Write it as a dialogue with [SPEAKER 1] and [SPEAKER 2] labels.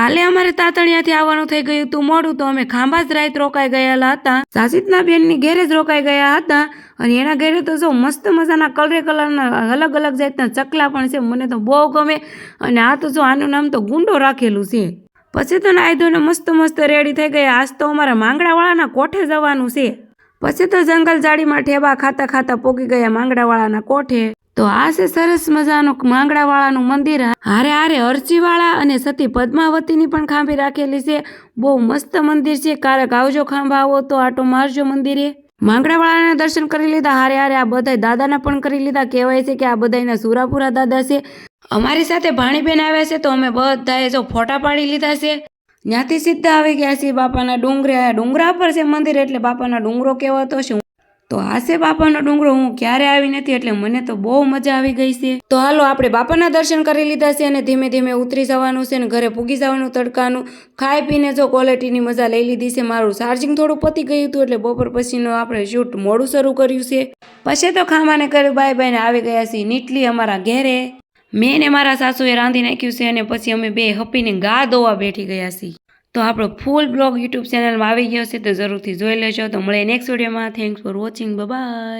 [SPEAKER 1] કાલે અમારે તાતણિયાથી આવવાનું થઈ ગયું હતું મોડું, તો અમે ખાંભા જ રાત રોકાઈ ગયેલા હતા. સાસિતના બેનની ઘેરે રોકાઈ ગયા હતા. અને એના ઘેરે તો જો મસ્ત મજાના કલરે કલરના અલગ અલગ જાતના ચકલા પણ છે. મને તો બહુ ગમે. અને આ તો જો આનું નામ તો ગુંડો રાખેલું છે. પછી તો નાયધોને મસ્ત મસ્ત રેડી થઈ ગયા. આજ તો અમારા માંગડાવાળાના કોઠે જવાનું છે. પછી તો જંગલ જાડીમાં ઠેબા ખાતા ખાતા પોકી ગયા માંગડાવાળાના કોઠે. તો આ છે સરસ મજાનું માંગડાવાળાનું મંદિર. હારે હારે અરજીવાળા અને સતી પદ્માવતીની પણ ખાંભી રાખેલી છે. બહુ મસ્ત મંદિર છે. ક્યારેક આવજો ખાંભા આવો તો આટો મારજો મંદિરે. માંગડાવાળાના દર્શન કરી લીધા. હારે હારે આ બધા દાદાના પણ કરી લીધા. કહેવાય છે કે આ બધાના સુરાપુરા દાદા છે. અમારી સાથે ભાણીબેન આવ્યા છે તો અમે બધાએ જો ફોટા પાડી લીધા છે. ત્યાંથી સીધા આવી ગયા છીએ બાપાના ડુંગરે. ડુંગરા પર છે મંદિર એટલે બાપાના ડુંગરો કહેવાતો છે તો આ બાપાનો ડુંગરો, હું ક્યારે આવી નથી એટલે મને તો બહુ મજા આવી ગઈ છે. તો હાલો આપણે બાપાના દર્શન કરી લીધા છે અને ધીમે ધીમે ઉતરી જવાનું છે અને ઘરે પૂગી જવાનું તડકાનું. ખાઈ પીને જો ક્વોલિટીની મજા લઈ લીધી છે, મારું ચાર્જિંગ થોડું પતી ગયું હતું એટલે બપોર પછીનો આપણે શૂટ મોડું શરૂ કર્યું છે. પછી તો ખામાને કર્યું, બાય બાયને આવી ગયા છીએ નીટલી અમારા ઘેરે. મેં ને મારા સાસુએ રાંધી નાખ્યું છે અને પછી અમે બે હપીને ગા દોવા બેઠી ગયા છીએ. તો આપણો ફૂલ બ્લોગ યુટ્યુબ ચેનલમાં આવી ગયો છે, તો જરૂરથી જોઈ લેજો. તો મળે નેક્સ્ટ વિડીયોમાં થેન્ક્સ ફોર વોચિંગ બાય